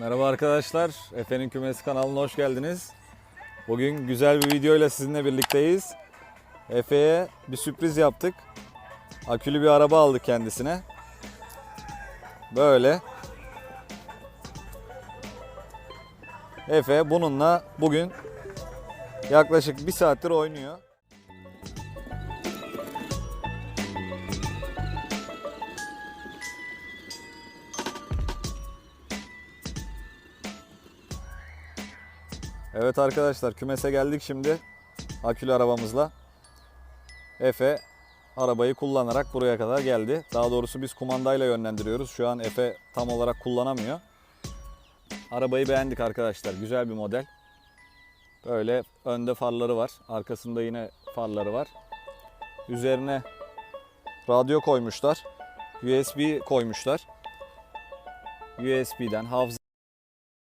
Merhaba arkadaşlar. Efe'nin Kümesi kanalına hoş geldiniz. Bugün güzel bir video ile sizinle birlikteyiz. Efe'ye bir sürpriz yaptık. Akülü bir araba aldık kendisine. Böyle. Efe bununla bugün yaklaşık bir saattir oynuyor. Evet arkadaşlar kümese geldik şimdi akülü arabamızla. Efe arabayı kullanarak buraya kadar geldi. Daha doğrusu biz kumandayla yönlendiriyoruz. Şu an Efe tam olarak kullanamıyor. Arabayı beğendik arkadaşlar. Güzel bir model. Böyle önde farları var. Arkasında yine farları var. Üzerine radyo koymuşlar. USB koymuşlar. USB'den hafıza